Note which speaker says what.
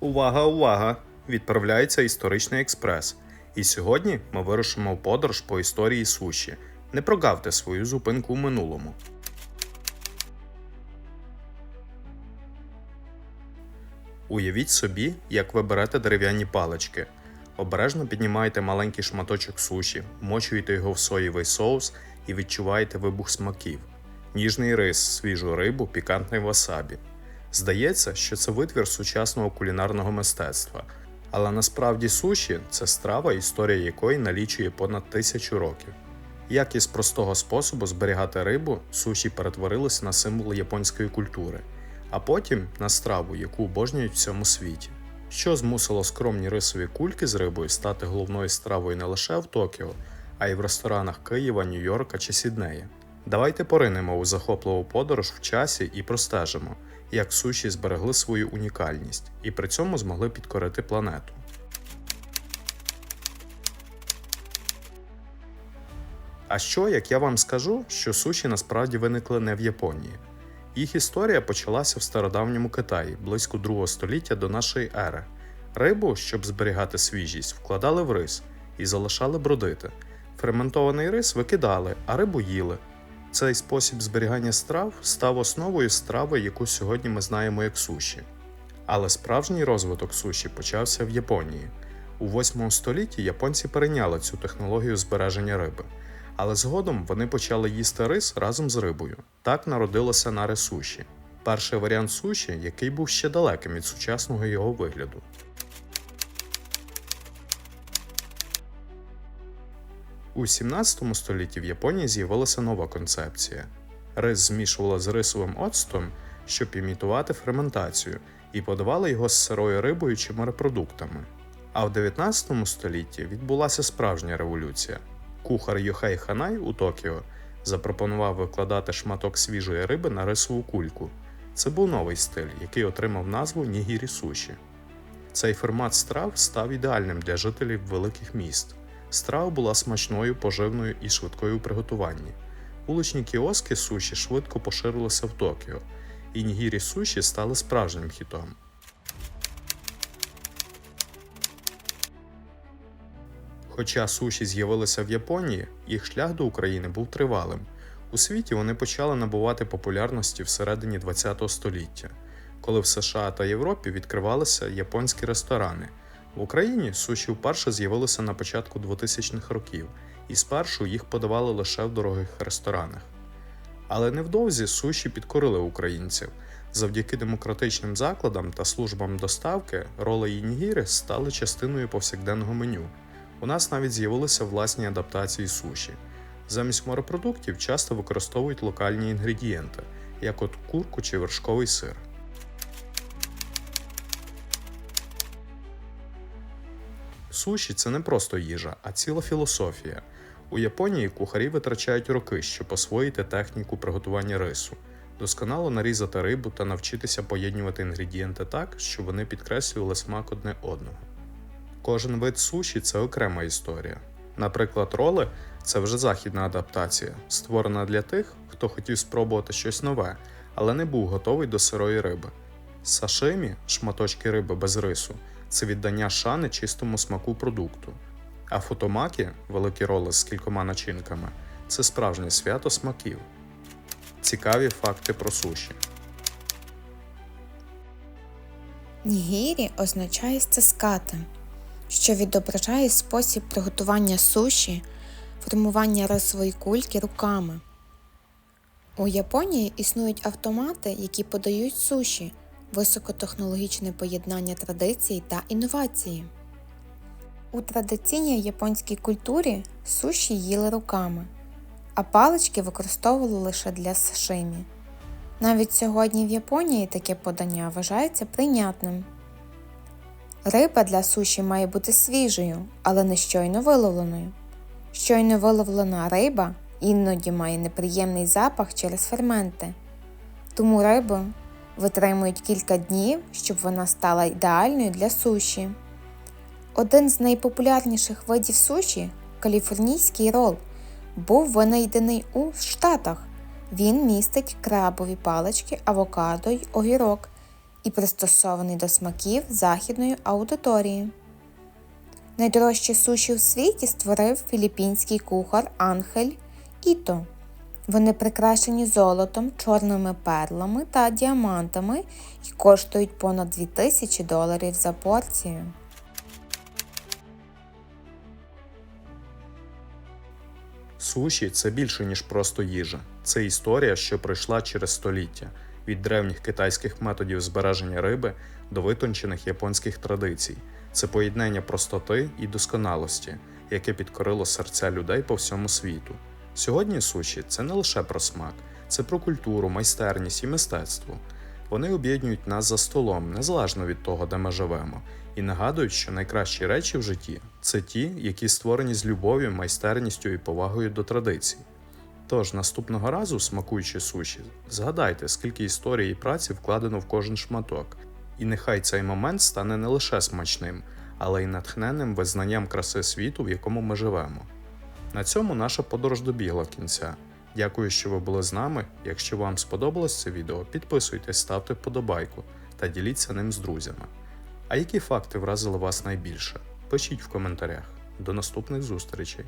Speaker 1: Увага, увага! Відправляється історичний експрес. І сьогодні ми вирушимо в подорож по історії суші. Не прогавте свою зупинку в минулому. Уявіть собі, як ви берете дерев'яні палички. Обережно піднімаєте маленький шматочок суші, вмочуєте його в соєвий соус і відчуваєте вибух смаків. Ніжний рис, свіжу рибу, пікантний васабі. Здається, що це витвір сучасного кулінарного мистецтва, але насправді суші це страва, історія якої налічує понад тисячу років. Як із простого способу зберігати рибу, суші перетворилися на символ японської культури, а потім на страву, яку обожнюють в всьому світі. Що змусило скромні рисові кульки з рибою стати головною стравою не лише в Токіо, а й в ресторанах Києва, Нью-Йорка чи Сіднея. Давайте поринемо у захопливу подорож в часі і простежимо, як суші зберегли свою унікальність і при цьому змогли підкорити планету. А що, як я вам скажу, що суші насправді виникли не в Японії? Їх історія почалася в стародавньому Китаї близько 2 століття до нашої ери. Рибу, щоб зберігати свіжість, вкладали в рис і залишали бродити. Ферментований рис викидали, а рибу їли. Цей спосіб зберігання страв став основою страви, яку сьогодні ми знаємо як суші. Але справжній розвиток суші почався в Японії. У 8 столітті японці перейняли цю технологію збереження риби. Але згодом вони почали їсти рис разом з рибою. Так народилося наре суші. Перший варіант суші, який був ще далеким від сучасного його вигляду. У 17 столітті в Японії з'явилася нова концепція. Рис змішували з рисовим оцтом, щоб імітувати ферментацію, і подавали його з сирою рибою чи морепродуктами. А в 19 столітті відбулася справжня революція. Кухар Йохей Ханай у Токіо запропонував викладати шматок свіжої риби на рисову кульку. Це був новий стиль, який отримав назву нігірі суші. Цей формат страв став ідеальним для жителів великих міст. Страва була смачною, поживною і швидкою у приготуванні. Вуличні кіоски суші швидко поширилися в Токіо, і нігірі суші стали справжнім хітом. Хоча суші з'явилися в Японії, їх шлях до України був тривалим. У світі вони почали набувати популярності всередині ХХ століття, коли в США та Європі відкривалися японські ресторани. В Україні суші вперше з'явилися на початку 2000-х років, і спершу їх подавали лише в дорогих ресторанах. Але невдовзі суші підкорили українців. Завдяки демократичним закладам та службам доставки роли і нігіри стали частиною повсякденного меню. У нас навіть з'явилися власні адаптації суші. Замість морепродуктів часто використовують локальні інгредієнти, як от курку чи вершковий сир. Суші це не просто їжа, а ціла філософія. У Японії кухарі витрачають роки, щоб освоїти техніку приготування рису, досконало нарізати рибу та навчитися поєднувати інгредієнти так, щоб вони підкреслювали смак одне одного. Кожен вид суші це окрема історія. Наприклад, роли це вже західна адаптація, створена для тих, хто хотів спробувати щось нове, але не був готовий до сирої риби. Сашимі шматочки риби без рису це віддання шани чистому смаку продукту. А фотомакі великі роли з кількома начинками це справжнє свято смаків. Цікаві факти про суші.
Speaker 2: Нігірі означає стискати, що відображає спосіб приготування суші, формування рисової кульки руками. У Японії існують автомати, які подають суші, високотехнологічне поєднання традицій та інновації. У традиційній японській культурі суші їли руками, а палички використовували лише для сашимі. Навіть сьогодні в Японії таке подання вважається прийнятним. Риба для суші має бути свіжою, але не щойно виловленою. Щойно виловлена риба іноді має неприємний запах через ферменти, тому рибу витримують кілька днів, щоб вона стала ідеальною для суші. Один з найпопулярніших видів суші каліфорнійський рол, був винайдений у Штатах. Він містить крабові палички, авокадо й огірок і пристосований до смаків західної аудиторії. Найдорожчі суші у світі створив філіппінський кухар Анхель Іто. Вони прикрашені золотом, чорними перлами та діамантами і коштують понад 2000 доларів за порцію.
Speaker 1: Суші це більше, ніж просто їжа. Це історія, що пройшла через століття від древніх китайських методів збереження риби до витончених японських традицій. Це поєднання простоти і досконалості, яке підкорило серця людей по всьому світу. Сьогодні суші це не лише про смак, це про культуру, майстерність і мистецтво. Вони об'єднують нас за столом, незалежно від того, де ми живемо, і нагадують, що найкращі речі в житті це ті, які створені з любов'ю, майстерністю і повагою до традицій. Тож наступного разу, смакуючи суші, згадайте, скільки історії і праці вкладено в кожен шматок, і нехай цей момент стане не лише смачним, але й натхненним визнанням краси світу, в якому ми живемо. На цьому наша подорож добігла кінця. Дякую, що ви були з нами. Якщо вам сподобалось це відео, підписуйтесь, ставте вподобайку та діліться ним з друзями. А які факти вразили вас найбільше? Пишіть в коментарях. До наступних зустрічей!